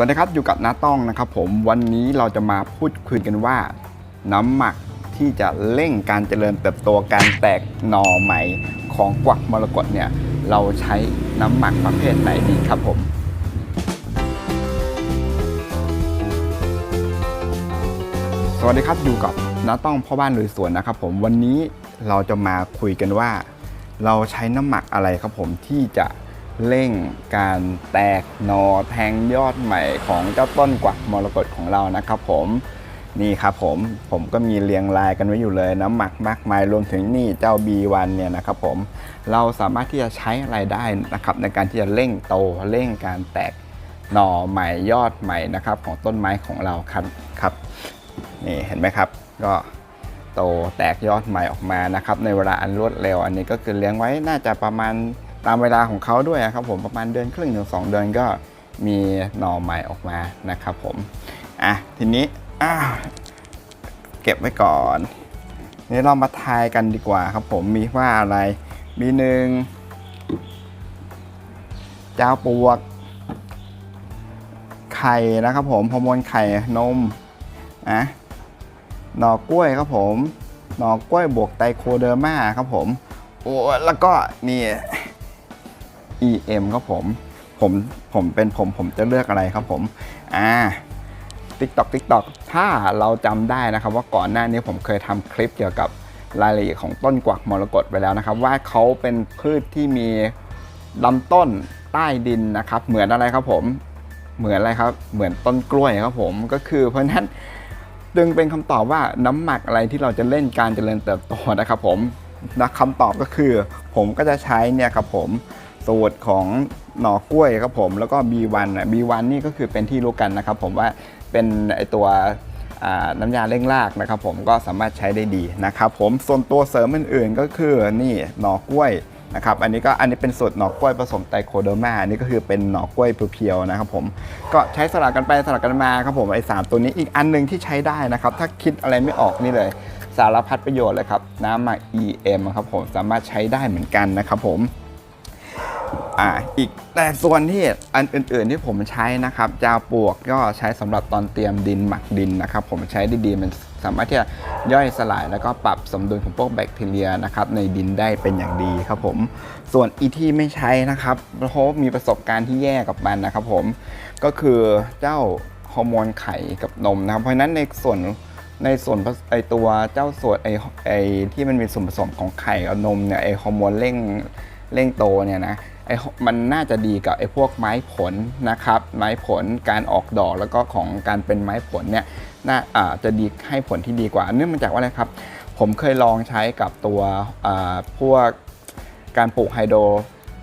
วัสดีครับอยู่กับน้าต้องนะครับผมวันนี้เราจะมาพูดคุยกันว่า น้ำหมักที่จะเร่งการเจริญเติบโตการแตกหน่อใหม่ของกวักมรกตเนี่ยเราใช้น้ำหมักประเภทไหนดีครับผมสวัสดีครับอยู่กับน้าต้องพ่อบ้านลุยสวนนะครับผมวันนี้เราจะมาคุยกันว่า เราใช้น้ำหมักอะไรครับผมที่จะ เร่งการแตกหนอแทงยอดใหม่ของเจ้าต้นกวักมรกตของเรานะครับผมนี่ครับผมผมก็มีเรียงรายกันไว้อยู่เลยน้ำหมักมากมายรวมถึงนี่เจ้า B1 เนี่ยนะครับผมเราสามารถที่จะใช้อะไรได้นะครับในการที่จะเร่งโตเร่งการแตกหน่อใหม่ยอดใหม่นะครับของต้นไม้ของเราครับครับนี่เห็นไหมครับก็โตแตกยอดใหม่ออกมานะครับในเวลาอันรวดเร็ว อันนี้ก็คือเลี้ยงไว้น่าจะประมาณ ตามเวลาของเขาด้วยครับผมประมาณเดือนครึ่งถึงสองเดือนก็มีหน่อใหม่ออกมานะครับผมอะทีนี้อเก็บไว้ก่อนนี่เรามาทายกันดีกว่าครับผมมีว่าอะไร มีหนึ่งเจ้าปวก ไข่นะครับผมฮอร์โมนไข่นมนะหน่อกล้วยครับผม หน่อกล้วยบวกไตโคเดอร์มาครับผมโอ้แล้วก็นี่ EM ครับผม ผมผมเป็นผมผมจะเลือกอะไรครับผมอ่า TikTok TikTok ถ้าเราจำได้นะครับ ว่าก่อนหน้านี้ผมเคยทำคลิปเกี่ยวกับรายละเอียดของต้นกวักมรกตไปแล้วนะครับ ว่าเขาเป็นพืชที่มีลำต้นใต้ดินนะครับ เหมือนอะไรครับผมเหมือนอะไรครับ เหมือนต้นกล้วยครับผมก็คือเพราะฉะนั้นจึงเป็นคำตอบว่าน้ำหมักอะไรที่เราจะเล่นการเจริญเติบโตนะครับผมนะคำตอบก็คือ ผมก็จะใช้เนี่ยครับผม สูตรของหน่อกล้วยครับผมแล้วก็ B1 อะ B1 นี่ก็คือเป็นที่รู้กันนะครับผมว่าเป็นไอตัวน้ำยาเร่งรากนะครับผมก็สามารถใช้ได้ดีนะครับผมส่วนตัวเสริมอื่นๆ ก็คือนี่หน่อกล้วยนะครับอันนี้ก็อันนี้เป็นสูตรหน่อกล้วยผสมไตโคโดมาอันนี้ก็คือเป็นหน่อกล้วยเพียวๆนะครับผมก็ใช้สลับกันไปสลับกันมาครับผมไอ้สามตัวนี้อีกอันหนึงที่ใช้ได้นะครับ ถ้าคิดอะไรไม่ออกนี่เลย สารพัดประโยชน์เลยครับน้ำหมัก EM ครับผมสามารถใช้ได้เหมือนกันนะครับผม อ่าอีกแต่ส่วนที่อันอื่น ๆ ที่ผมใช้นะครับจาปลวกก็ใช้สำหรับตอนเตรียมดินหมักดินนะครับ ผมใช้ได้ดีมันสามารถที่จะย่อยสลายแล้วก็ปรับสมดุลของพวกแบคทีเรียนะครับในดินได้เป็นอย่างดีครับผม ส่วนอีที่ไม่ใช้นะครับเพราะมีประสบการณ์ที่แย่กับมันนะครับผมก็คือเจ้าฮอร์โมนไข่กับนมนะครับ เพราะฉะนั้นในส่วนในส่วนไอตัวเจ้าส่วนไอไอที่มันมีส่วนผสมของไข่กับนมเนี่ยไอฮอร์โมนเร่ง เร่งโตเนี่ยนะไอ้มันน่าจะดีกับไอ้พวกไม้ผลนะครับ ไม้ผลการออกดอกแล้วก็ของการเป็นไม้ผลเนี่ยน่าอาจะดีให้ผลที่ดีกว่า เนื่องมาจากว่าอะไรครับ ผมเคยลองใช้กับตัวพวกการปลูกไฮโดร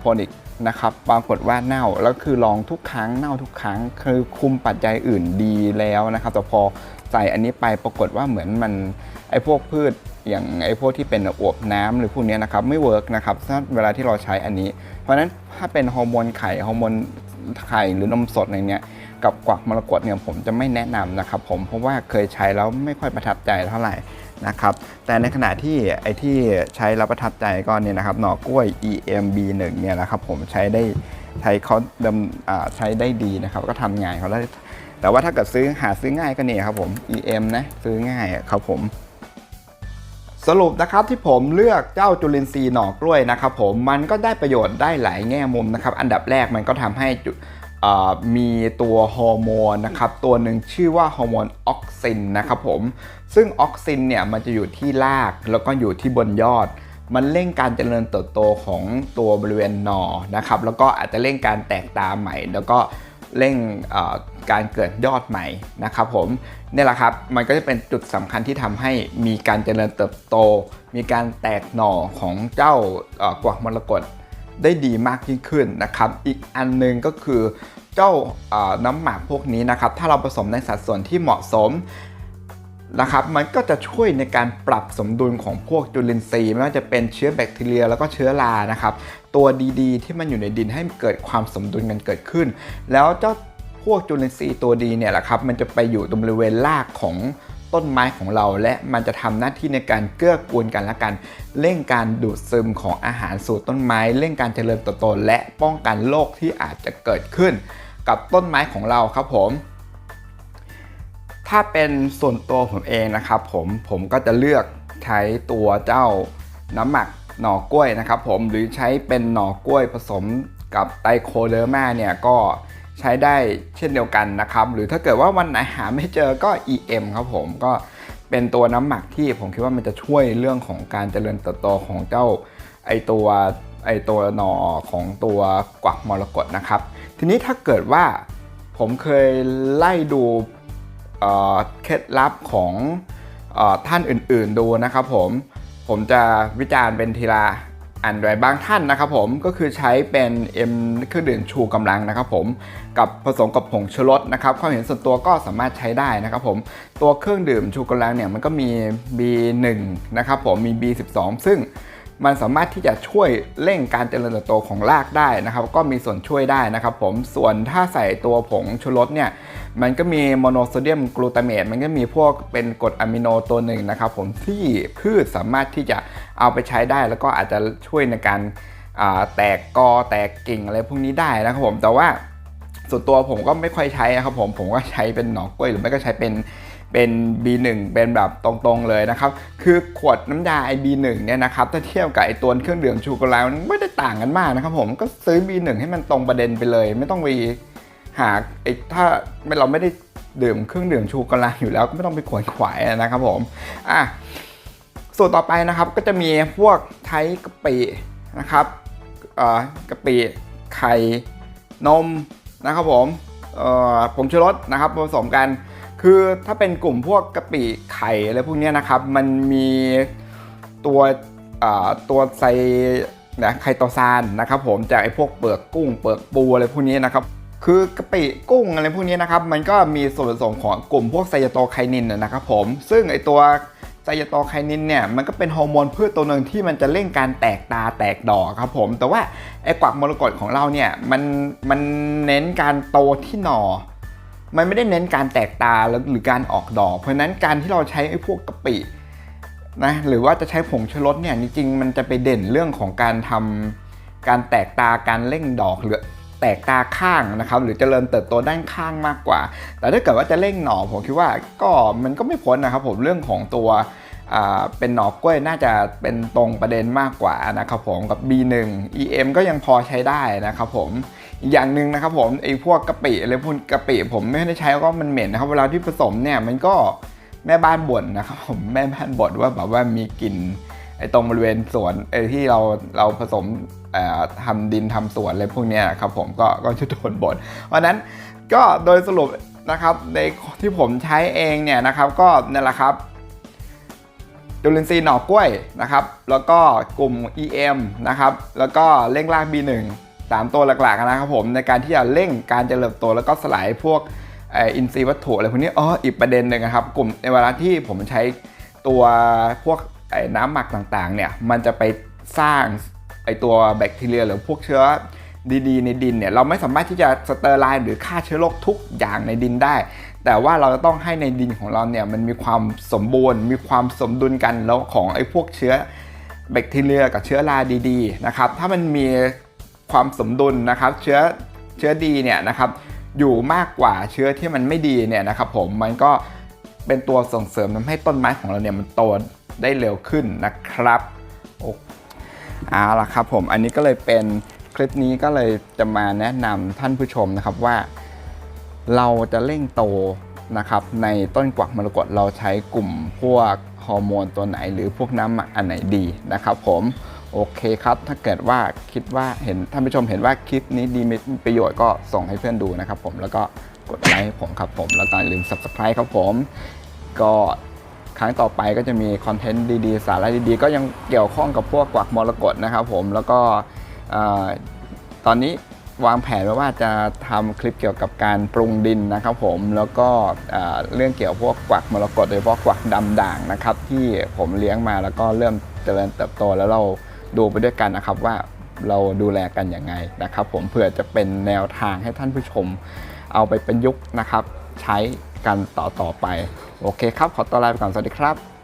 โปนิกนะครับปรากฏว่าเน่าแล้วคือลองทุกครั้งเน่าทุกครั้ง คือคุมปัจจัยอื่นดีแล้วนะครับแต่พอใส่อันนี้ไปปรากฏว่าเหมือนมันไอ้พวกพืช อย่างไอ้พวกที่เป็นอวบน้ำหรือพวกเนี้ยนะครับไม่เวิร์กนะครับถ้าเวลาที่เราใช้อันนี้ เพราะฉะนั้นถ้าเป็นฮอร์โมนไข่ฮอร์โมนไข่หรือนมสดอะไรเนี้ยกับกวักมรกตเนี่ยผมจะไม่แนะนำนะครับผมเพราะว่าเคยใช้แล้วไม่ค่อยประทับใจเท่าไหร่นะครับแต่ในขณะที่ไอ้ที่ใช้แล้วประทับใจก็เนี่ยนะครับหน่อกล้วย EMB1 เนี่ยนะครับผมใช้ได้ใช้เขาดำอ่าใช้ได้ดีนะครับก็ทำงานเขาได้แต่ว่าถ้าเกิดซื้อหาซื้อง่ายก็เนี่ยครับผม EM นะซื้อง่ายครับผม สรุปนะครับที่ผมเลือกเจ้าจุลินทรีย์หน่อกล้วยนะครับผมมันก็ได้ประโยชน์ได้หลายแง่มุมนะครับ อันดับแรกมันก็ทำให้มีตัวฮอร์โมนนะครับตัวหนึ่งชื่อว่าฮอร์โมนออกซินนะครับผมซึ่งออกซินเนี่ยมันจะอยู่ที่รากแล้วก็อยู่ที่บนยอด มันเร่งการเจริญเติบโตของตัวบริเวณหนอนะครับแล้วก็อาจจะเร่งการแตกตาใหม่ แล้วก็ เร่งการเกิดยอดใหม่นะครับผมนี่แหละครับมันก็จะเป็นจุดสำคัญที่ทำให้มีการเจริญเติบโต มีการแตกหน่อของเจ้ากวักมรกตได้ดีมากยิ่งขึ้นนะครับ อีกอันหนึงก็คือเจ้าน้ำหมักพวกนี้นะครับ ถ้าเราผสมในสัดส่วนที่เหมาะสมนะครับ มันก็จะช่วยในการปรับสมดุลของพวกจุลินทรีย์ไม่ว่าจะเป็นเชื้อแบคทีเรียแล้วก็เชื้อรานะครับ ตัวดีๆ ที่มันอยู่ในดินให้เกิดความสมดุลกันเกิดขึ้น แล้วเจ้าพวกจุลินทรีย์ตัวดีเนี่ยแหละครับ มันจะไปอยู่ตรงบริเวณรากของต้นไม้ของเรา และมันจะทำหน้าที่ในการเกื้อกูลกันและกัน เร่งการดูดซึมของอาหารสู่ต้นไม้ เร่งการเจริญเติบโตและป้องกันโรคที่อาจจะเกิดขึ้น กับต้นไม้ของเราครับผม ถ้าเป็นส่วนตัวผมเองนะครับ ผมผมก็จะเลือกใช้ตัวเจ้าน้ำหมัก หน่อกล้วยนะครับผมหรือใช้เป็นหน่อกล้วยผสมกับไตโคเดอร์มาเนี่ยก็ใช้ได้เช่นเดียวกันนะครับ หรือถ้าเกิดว่าวันไหนหาไม่เจอก็ EM ครับผมก็เป็นตัวน้ำหมักที่ผมคิดว่ามันจะช่วยเรื่องของการเจริญเติบโตของเจ้าไอตัวไอตัวหน่อของตัวกวักมรกตนะครับ ทีนี้ถ้าเกิดว่าผมเคยไล่ดูเเคล็ดลับของออท่านอื่นๆดูนะครับผม ผมจะวิจารณ์เป็นทีละอันโดยบางท่านนะครับผมก็คือใช้เป็นเอ็มเครื่องดื่มชูกำลังนะครับผมกับผสมกับผงชูรสนะครับความเห็นส่วนตัวก็สามารถใช้ได้นะครับผมตัวเครื่องดื่มชูกำลังเนี่ยมันก็มี B1 นะครับผมมี B12 ซึ่งมันสามารถที่จะช่วยเร่งการเจริญเติบโตของรากได้นะครับ ก็มีส่วนช่วยได้นะครับผมส่วนถ้าใส่ตัวผงชูรสเนี่ย มันก็มีโมโนโซเดียมกลูตาเมตมันก็มีพวกเป็นกรดอะมิโนตัวหนึ่งนะครับผมที่พืชสามารถที่จะเอาไปใช้ได้แล้วก็อาจจะช่วยในการแตกกอแตกกิ่งอะไรพวกนี้ได้นะครับผมแต่ว่าส่วนตัวผมก็ไม่ค่อยใช้นะครับผมผมก็ใช้เป็นหน่อกล้วยหรือไม่ก็ใช้เป็นเป็น B1 เป็นแบบตรงๆเลยนะครับ คือขวดน้ำยาไอ B1 เนี่ยนะครับถ้าเทียบกับไอตัวเครื่องดื่มชูกำลังมันไม่ได้ต่างกันมากนะครับผมก็ซื้อ B1 ให้มันตรงประเด็นไปเลย ไม่ต้องไป หาไอถ้าเราไม่ได้ดื่มเครื่องดื่มชูกำลังอยู่แล้วก็ไม่ต้องไปขวนขวายนะครับผมอะส่วนต่อไปนะครับก็จะมีพวกไทยกะปินะครับเอ่อกะปิไข่นมนะครับผมเอ่อผงชูรสนะครับผสมกัน คือถ้าเป็นกลุ่มพวกกะปิไข่อะไรพวกนี้นะครับ มันมีตัวอ่าตัวไซนะไคโตซานนะครับผมจากไอ้พวกเปลือกกุ้งเปลือกปูอะไรพวกนี้นะครับ คือกะปิกุ้งอะไรพวกนี้นะครับ มันก็มีส่วนผสมของกลุ่มพวกไซยาโตไคนินนะนะครับผม ซึ่งไอตัวไซยาโตไคนินเนี่ยมันก็เป็นฮอร์โมนพืชตัวหนึ่งที่มันจะเร่งการแตกตาแตกดอกครับผม แต่ว่าไอกวักมรกตของเราเนี่ยมันมันเน้นการโตที่หน่อ มันไม่ได้เน้นการแตกตาหรือการออกดอก เพราะฉะนั้นการที่เราใช้ไอพวกกะปินะหรือว่าจะใช้ผงชูรสเนี่ยจริงๆมันจะไปเด่นเรื่องของการทำการแตกตาการเร่งดอกหรือ แตกตาข้างนะครับหรือเจริญเติบโตด้านข้างมากกว่า แต่ถ้าเกิดว่าจะเร่งหน่อผมคิดว่าก็มันก็ไม่พ้นนะครับผมเรื่องของตัวเป็นหน่อกล้วยน่าจะเป็นตรงประเด็นมากกว่านะครับผมกับ B1 EM ก็ยังพอใช้ได้นะครับผมอีกอย่างหนึ่งนะครับผมไอ้พวกกะปิอะไรพวกกะปิผมไม่ได้ใช้ก็มันเหม็นนะครับเวลาที่ผสมเนี่ยมันก็แม่บ้านบ่นนะครับผมแม่บ้านบ่นว่าแบบว่ามีกลิ่น ไอ้ตรงบริเวณสวนไอ้ที่เราเราผสมเอ่อทำดินทำสวนอะไรพวกนี้ครับผมก็ก็จะโดนบ่นเพราะนั้นก็โดยสรุปนะครับในที่ผมใช้เองเนี่ยนะครับก็นั่นแหละครับจุลินทรีย์หน่อกล้วยนะครับ แล้วก็กลุ่ม EM นะครับ แล้วก็เร่งราก B1 สามตัวหลักๆนะครับผมในการที่จะเร่งการเจริญโตแล้วก็สลายพวกอ่ออินทรีย์วัตถุอะไรพวกนี้อ๋ออีกประเด็นหนึ่งนะครับ กลุ่มในเวลาที่ผมใช้ตัวพวก ไอ้น้ำหมักต่างๆเนี่ยมันจะไปสร้างไอตัวแบคทีเรียหรือพวกเชื้อดีๆในดินเนี่ยเราไม่สามารถที่จะสเตอร์ไลน์หรือฆ่าเชื้อโรคทุกอย่างในดินได้ แต่ว่าเราจะต้องให้ในดินของเราเนี่ยมันมีความสมบูรณ์ มีความสมดุลกันแล้วของไอ้พวกเชื้อแบคทีเรียกับเชื้อราดีๆนะครับถ้ามันมีความสมดุลนะครับเชื้อเชื้อดีเนี่ยนะครับอยู่มากกว่าเชื้อที่มันไม่ดีเนี่ยนะครับผมมันก็เป็นตัวส่งเสริมทำให้ต้นไม้ของเราเนี่ยมันโต ได้เร็วขึ้นนะครับโอเอาละครับผมอันนี้ก็เลยเป็นคลิปนี้ก็เลยจะมาแนะนำท่านผู้ชมนะครับว่า เราจะเร่งโตนะครับในต้นกวักมรกตเราใช้กลุ่มพวกฮอร์โมนตัวไหน หรือพวกน้ำหมักอันไหนดีนะครับผมโอเคครับถ้าเกิดว่าคิดว่าเห็นท่านผู้ชมเห็นว่าคลิปนี้ดีมีประโยชน์ก็ส่งให้เพื่อนดูนะครับผมแล้วก็กดไลค์ให้ผมครับผม แล้วก็อย่าลืม subscribe ครับผม ก็ ครั้งต่อไปก็จะมีคอนเทนต์ดีๆ สาระดีๆ ก็ยังเกี่ยวข้องกับพวกกวักมรกตนะครับผมแล้วก็ตอนนี้วางแผนไว้ว่าจะทำคลิปเกี่ยวกับการปรุงดินนะครับผมแล้วก็เรื่องเกี่ยวพวกกวักมรกตโดยเฉพาะกวักดำด่างนะครับที่ผมเลี้ยงมาแล้วก็เริ่มเจริญเติบโตแล้วเราดูไปด้วยกันนะครับว่าเราดูแลกันอย่างไงนะครับ ผมเผื่อจะเป็นแนวทางให้ท่านผู้ชมเอาไปประยุกต์นะครับ ใช้ กันต่อต่อไป โอเคครับ ขอตัวลาไปก่อน สวัสดีครับ